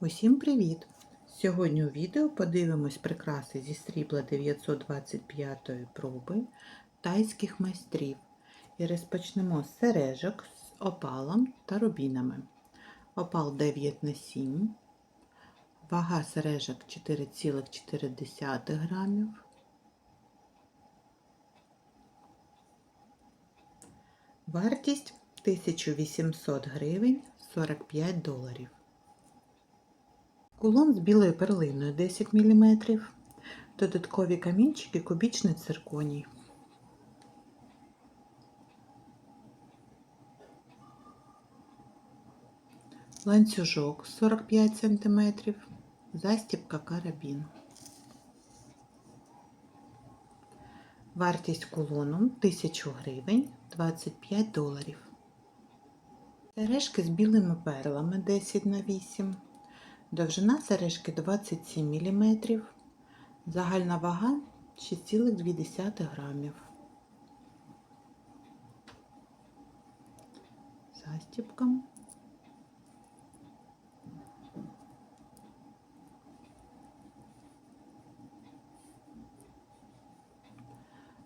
Усім привіт! Сьогодні у відео подивимось прикраси зі срібла 925 проби тайських майстрів і розпочнемо з сережок з опалом та рубінами. Опал 9 на 7, вага сережок 4,4 грамів. Вартість 1800 гривень 45 доларів. Кулон з білою перлиною 10 мм. Додаткові камінчики кубічний цирконій. Ланцюжок 45 см. Застібка карабін. Вартість кулону 1000 гривень 25 доларів. Сережки з білими перлами 10 на 8 Довжина сережки 27 мм, загальна вага 6,2 грамів. Застіпка.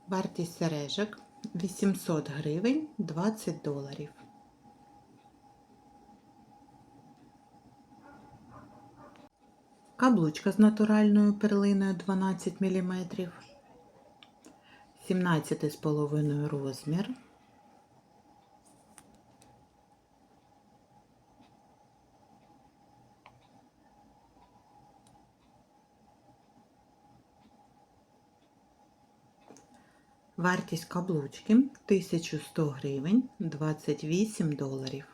Вартість сережок 800 гривень 20 доларів. Каблучка з натуральною перлиною 12 мм, 17,5 розмір. Вартість каблучки 1100 гривень 28 доларів.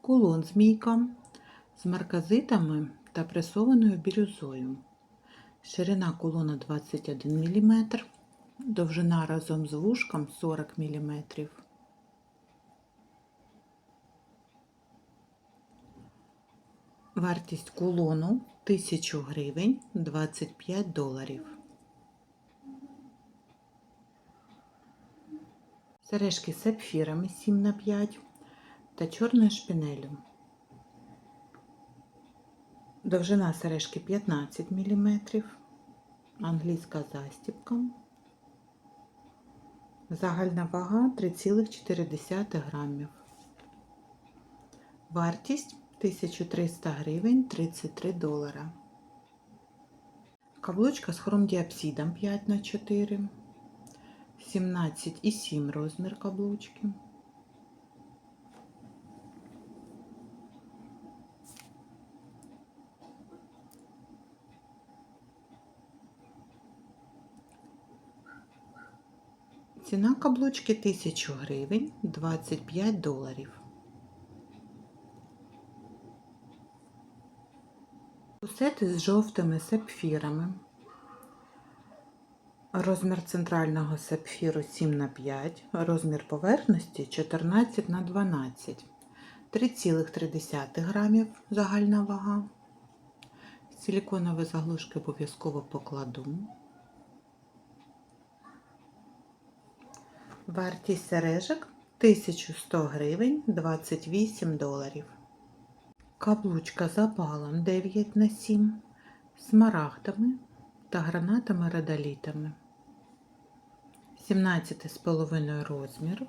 Кулон змійка з марказитами та пресованою бірюзою. Ширина кулона 21 мм, довжина разом з вушком 40 мм. Вартість кулону 1000 гривень 25 доларів. Сережки з сапфірами 7 на 5 та чорною шпінелю. Довжина сережки 15 мм, англійська застібка, загальна вага 3,4 грамів. Вартість 1300 гривень 33 долара. Каблучка з хромдіапсидом 5 на 4 17,7 розмір каблучки. Ціна каблучки 1000 гривень 25 доларів. Усети з жовтими сапфірами. Розмір центрального сапфіру 7 на 5, розмір поверхності 14 на 12, 3,3 грамів загальна вага. Силіконові заглушки обов'язково покладу. Вартість сережок 1100 гривень 28 доларів. Каблучка з опалом 9 на 7 смарагдами та гранатами радолітами. 17,5 розмір.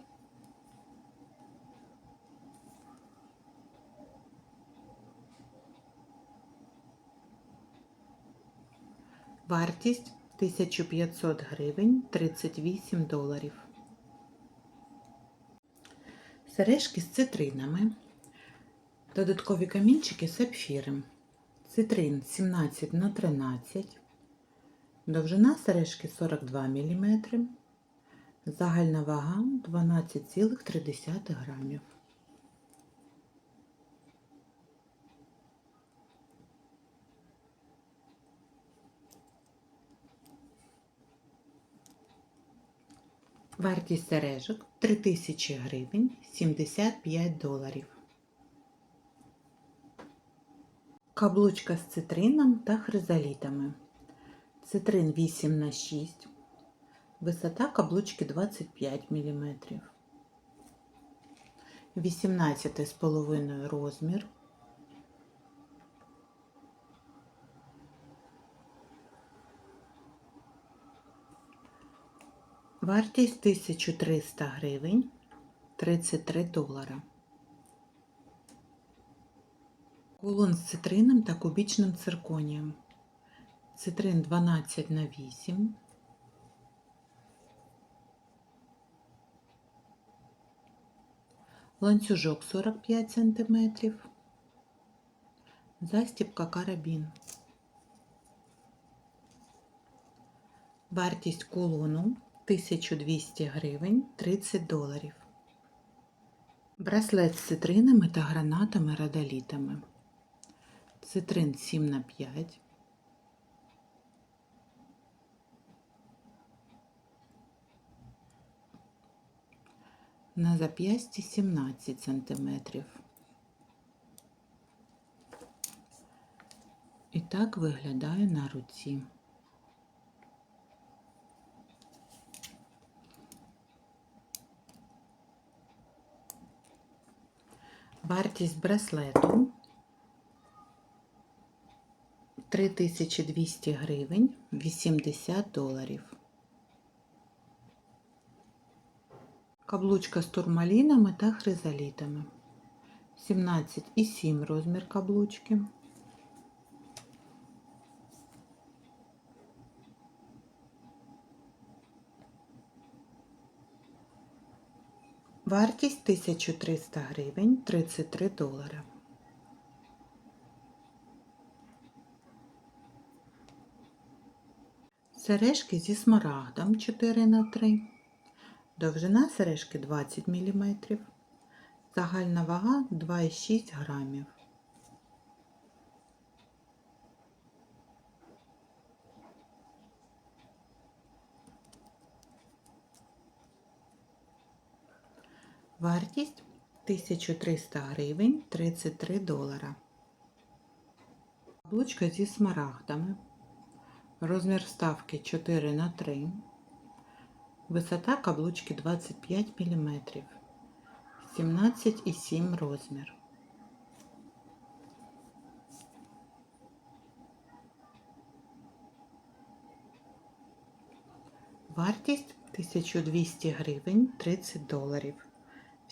Вартість 1500 гривень 38 доларів. Сережки з цитринами. Додаткові камінчики з сапфіром. Цитрин 17 на 13. Довжина сережки 42 мм. Загальна вага 12,3 грамів. Вартість сережок 3000 гривень 75 доларів. Каблучка з цитрином та хризалітами. Цитрин 8 на 6. Висота каблучки 25 мм. 18,5 розмір. Вартість 1300 гривень 33 долара. Кулон з цитрином та кубічним цирконієм. Цитрин 12 на 8. Ланцюжок 45 см. Застібка карабін. Вартість кулону 1200 гривень 30 доларів. Браслет з цитринами та гранатами радолітами. Цитрин 7 на 5. На зап'ясті 17 сантиметрів. І так виглядає на руці. Вартість браслету 3200 гривень 80 доларів. Каблучка з турмалінами та хризалітами. 17,7 розмір каблучки. Вартість 1300 гривень 33 долара. Сережки зі смарагдом 4 на 3 Довжина сережки 20 мм. Загальна вага 2,6 грамів. Вартість 1300 гривень 33 долара. Каблучка зі смарагдами. Розмір вставки 4 на 3 Висота каблучки 25 мм. 17,7 розмір. Вартість 1200 гривень 30 доларів.